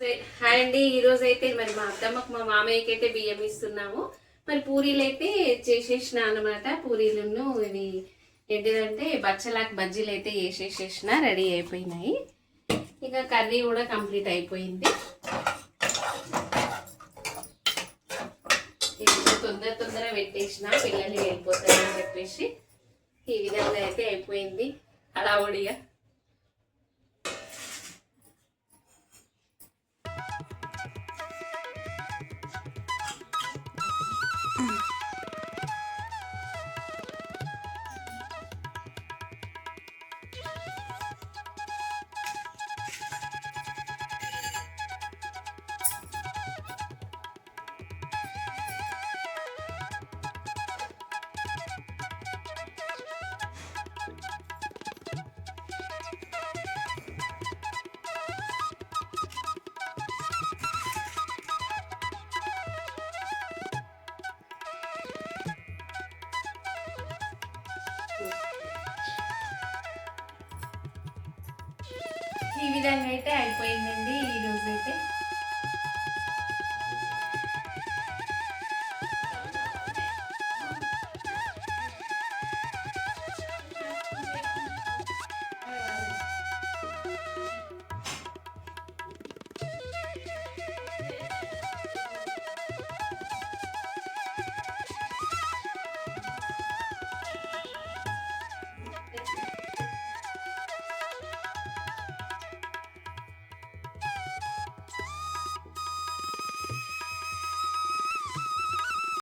Hi అండి. ఈరోజు అయితే మరి మా అత్తమ్మకు మా మామయ్యకి అయితే బియ్యం ఇస్తున్నాము. మరి పూరీలు అయితే చేసేసిన అనమాట పూరీలను ఇది ఏంటిదంటే బచ్చలాకు బజ్జీలు అయితే వేసేసేసిన రెడీ అయిపోయినాయి. ఇక కర్రీ కూడా కంప్లీట్ అయిపోయింది. తొందర తొందర పెట్టేసిన పిల్లలు వెళ్ళిపోతారని చెప్పేసి ఈ విధంగా అయితే అయిపోయింది. హడావుడిగా ఈ విధంగా అయితే అయిపోయిందండి ఈ రోజు అయితే